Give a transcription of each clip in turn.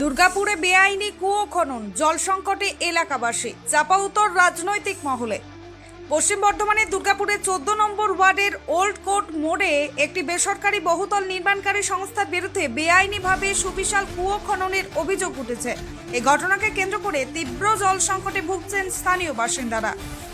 দুর্গাপুরে বেআইনি কুয়ো খনন জল সংকটে এলাকাবাসী, চাপা উত্তর রাজনৈতিক মহলে। পশ্চিম বর্ধমানের দুর্গাপুরের চোদ্দ নম্বর ওয়ার্ডের ওল্ড কোর্ট মোড়ে একটি বেসরকারি বহুতল নির্মাণকারী সংস্থার বিরুদ্ধে বেআইনিভাবে সুবিশাল কুয়ো খননের অভিযোগ উঠেছে। এই ঘটনাকে কেন্দ্র করে তীব্র জল সংকটে ভুগছেন স্থানীয় বাসিন্দারা।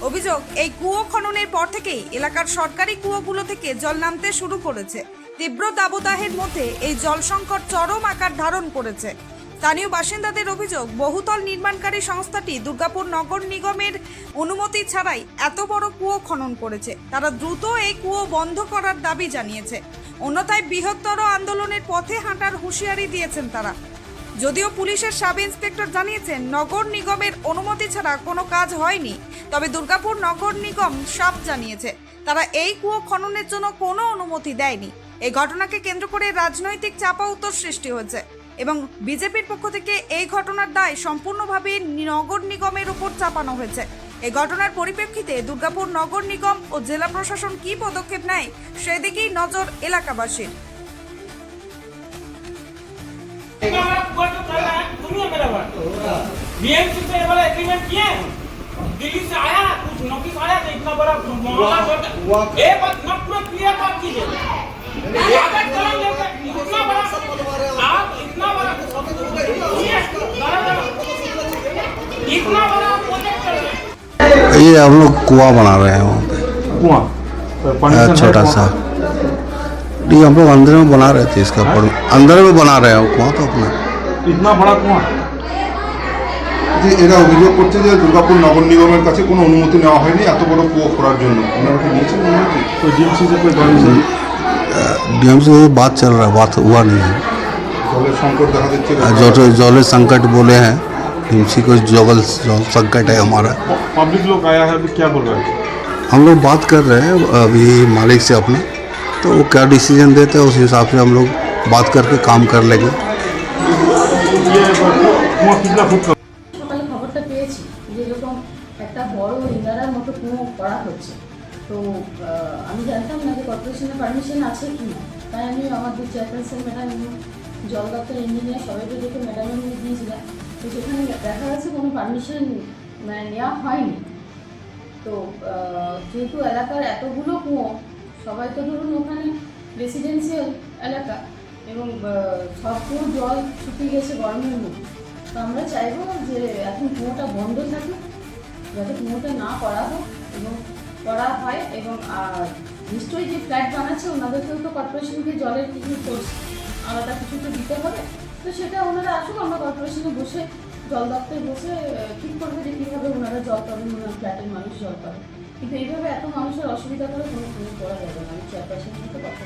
অভিযোগ, এই কুয়ো খননের পর থেকেই এলাকার সরকারি কুয়োগুলো থেকে জল নামতে শুরু করেছে। তীব্র দাবদাহের মধ্যে এই জল সংকট চরম আকার ধারণ করেছে। স্থানীয় বাসিন্দাদের অভিযোগ, বহুতল নির্মাণকারী সংস্থাটি দুর্গাপুর নগর নিগমের অনুমতি ছাড়াই এত বড় কুয়ো খনন করেছে। তারা দ্রুত এই কুয়ো বন্ধ করার দাবি জানিয়েছে। অন্যথায় বৃহত্তর আন্দোলনের পথে হাঁটার হুঁশিয়ারি দিয়েছেন তারা। যদিও পুলিশের সাব ইন্সপেক্টর জানিয়েছেন, নগর নিগমের অনুমতি ছাড়া কোনো কাজ হয়নি, তবে দুর্গাপুর নগর নিগম সাপ জানিয়েছে, তারা এই কুয়ো খননের জন্য কোনো অনুমতি দেয়নি। এই ঘটনাকে কেন্দ্র করে রাজনৈতিক চাপা উত্তর সৃষ্টি হয়েছে। এবং বিজেপির পক্ষ থেকে এই ঘটনার দায় সম্পূর্ণভাবে নগর নিগমের উপর চাপানো হয়েছে এই ঘটনার পরিপ্রেক্ষিতে দুর্গাপুর নগর নিগম ও জেলা প্রশাসন কী পদক্ষেপ নেয় সেদিকেই নজর এলাকাবাসীর बीएमसी से ये वाला एग्रीमेंट किए हैं? दिल्ली से आया कुछ नोटिस आया कि इतना बड़ा मामला हुआ छोटा एक बात ना पूरा क्लियर बात कीजिए ये हम लोग कुआं बना रहे हैं वहाँ पे कुआं तो अ, permission है छोटा कुआं सा नहीं हम लोग अंदर में बना रहे थे इसका पर अंदर में बना रहे हैं कुआं तो अपना इतना बड़ा कुआं যে এরা অভিযোগ করছে যে দুর্গাপুর নগর নিগমের কাছে কোনো অনুমতি নেওয়া হয়নি এত বড় কুয়ো করার জন্য ওনারা কি নিয়েছেন অনুমতি तो डीएमसी से कोई परमिशन डीएम से बात चल रहा है बात हुआ नहीं है জলের সংকট দেখা দিচ্ছে अ, जो जल संकट बोले हैं डीएमसी को जल जल संकट है हमारा पब्लिक लोग आया है अभी क्या बोल रहे हैं हम लोग बात कर रहे हैं अभी मालिक से अपने तो वो क्या डिसीजन देते हैं उस हिसाब से हम लोग बात करके काम कर लेंगे ये कुआं कितना फुट का সকালে খবরটা পেয়েছি যে এরকম একটা বড় ইনারার মতো কুয়ো করা হচ্ছে তো আহ, আমি জানতাম না যে কর্পোরেশনের পারমিশন আছে কি না তাই আমি আমাদের চেয়ারপারসন ম্যাডাম এবং জল দপ্তর ইঞ্জিনিয়ার সবাইকে দেখে ম্যাডাম আমি দিয়েছিলাম তো সেখানে দেখা যাচ্ছে কোনো পারমিশন মানে নেওয়া হয়নি। তো যেহেতু এলাকার এতগুলো কুয়ো সবাই তো ধরুন ওখানে রেসিডেন্সিয়াল এলাকা এবং সব কুয়ো জল শুকিয়ে গেছে গরমের মধ্যে। তো আমরা চাইব যে এখন কুয়োটা বন্ধ থাকুক যাতে কুয়োটা না করা হোক এবং করা হয় এবং আহ, নিশ্চয়ই যে ফ্ল্যাট বানাচ্ছে ওনাদেরকেও তো কর্পোরেশনকে জলের কিছু সোর্স আলাদা কিছু তো দিতে হবে। তো সেটা ওনারা আসুক, আমরা কর্পোরেশনে বসে, জল দপ্তরে বসে ঠিক করবে যে কীভাবে ওনারা জল পাবেন, ওনার ফ্ল্যাটের মানুষ জল পাবে কিন্তু এইভাবে এত মানুষের অসুবিধা করে কোনো কোনো করা যাবে না। আমি চেয়ারপার্সনের সাথে কথা